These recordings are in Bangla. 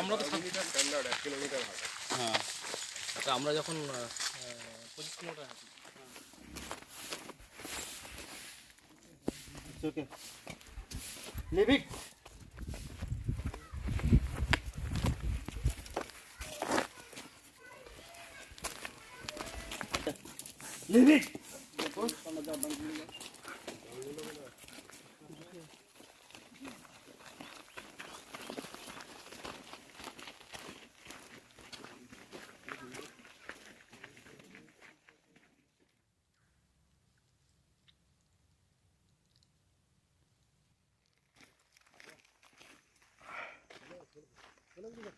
আমরা তো হ্যাঁ তা আমরা যখন পঁচিশ কিলোমিটার হাঁটি okay. Evet. Gracias.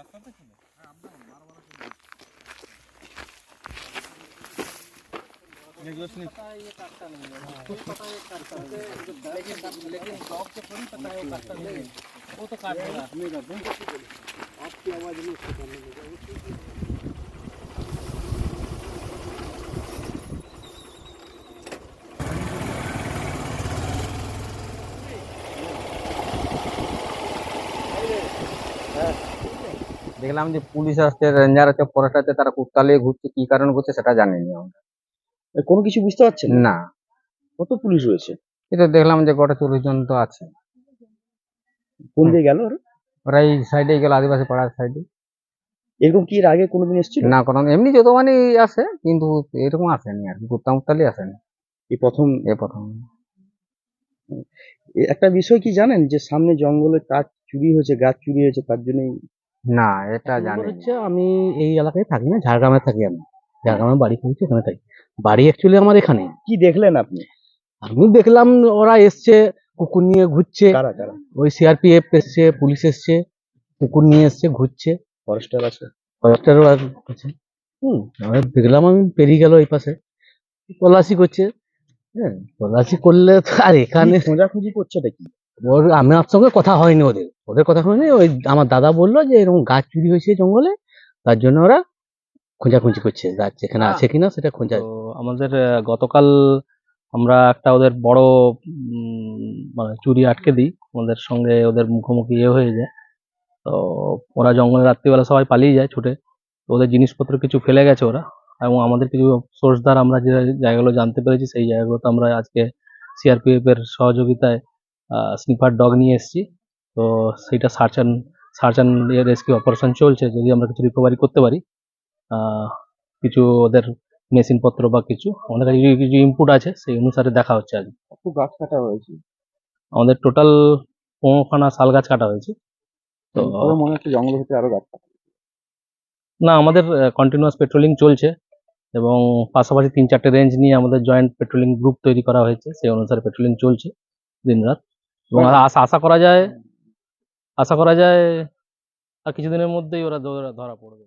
রাস্তাটা ছিল लेकिन लेकिन जॉब से थोड़ी पता है। काटता नहीं वो तो काट देगा आपकी आवाज़ नहीं उसको करने लगा দেখলাম যে পুলিশ আসছে রেঞ্জার আছে ফরেস্ট আছে তারা কুত্তালে ঘুরছে কি কারণ ঘুরছে সেটা জানিনি আমরা। কোনো কিছু বুঝতে পারছেন? না। কত পুলিশ রয়েছে? এটা দেখলাম যে গোটা চল্লিশ জন তো আছে। কোন দিয়ে গেল ওরা? এই সাইডে গেল আদিবাসী পাড়ার সাইডে। এরকম কি এর আগে কোনোদিন এসেছিল? না কোনো এমনি যত মানে আসে কিন্তু এরকম আসেনি আর কি কুত্তা মুত্তালি আসেনি। এই প্রথম? এ প্রথম। একটা বিষয় কি জানেন? যে সামনে জঙ্গলে কাঠ চুরি হয়েছে গাছ চুরি হয়েছে তার জন্যই না এটা জানি হচ্ছে আমি এই এলাকায় থাকি না ঝাড়গ্রামে থাকি আমি। ঝাড়গ্রামে বাড়ি করেছি এখানে থাকি। বাড়ি অ্যাকচুয়ালি আমার এখানে। কি দেখলেন আপনি? আমি দেখলাম ওরা এসছে কুকুর নিয়ে ঘুরছে। কারা কারা? ওই সিআরপিএফ এসছে পুলিশ এসছে কুকুর নিয়ে এসছে ঘুরছে। ফরেস্টার আছে। ফরেস্টারও আছে হুম। দেখলাম আমি পেরিয়ে গেল এই পাশে। তল্লাশি করছে। হ্যাঁ তল্লাশি করলে তো আর এখানে খোঁজাখুঁজি করছে কি? ওর আমার সঙ্গে কথা হয়নি ওদের। ওদের কথা হয়নি ওই আমার দাদা বলল যে এরকম গাছ চুরি হয়েছে জঙ্গলে তার জন্য ওরা খোঁজাখুঁজি করছে গাছ এখানে আছে কিনা সেটা খোঁজা। আমাদের গতকাল আমরা একটা ওদের বড় মানে চুরি আটকে দিই আমাদের সঙ্গে ওদের মুখোমুখি ইয়ে হয়ে যায়। তো ওরা জঙ্গলে রাত্রিবেলা সবাই পালিয়ে যায় ছুটে ওদের জিনিসপত্র কিছু ফেলে গেছে ওরা এবং আমাদের কিছু সোর্স দ্বারা আমরা যে জায়গাগুলো জানতে পেরেছি সেই জায়গাগুলোতে আমরা আজকে সিআরপিএফ এর সহযোগিতায় স্নিপার ডগ নিয়ে এসেছি। তো সেইটা search and search and rescue operation চলছে যদি আমরা কিছু রিকভারি করতে পারি। কিছু ওদের মেশিন পত্র বা কিছু আমাদের কাছে কিছু- ইনপুট আছে সেই অনুসারে দেখা হচ্ছে আর কি। গাছ কাটা হয়েছে? আমাদের টোটাল পনেরোখানা শাল গাছ কাটা হয়েছে। তো মনে হচ্ছে জঙ্গল হতে আরও গাছ কাটা না আমাদের কন্টিনিউয়াস পেট্রোলিং চলছে এবং পাশাপাশি তিন চারটে রেঞ্জ নিয়ে আমাদের জয়েন্ট পেট্রোলিং গ্রুপ তৈরি করা হয়েছে সেই অনুসারে পেট্রোলিং চলছে দিনরাত। এবং আশা করা যায় আশা করা যায় আর কিছুদিনের মধ্যেই ওরা ধরা পড়বে।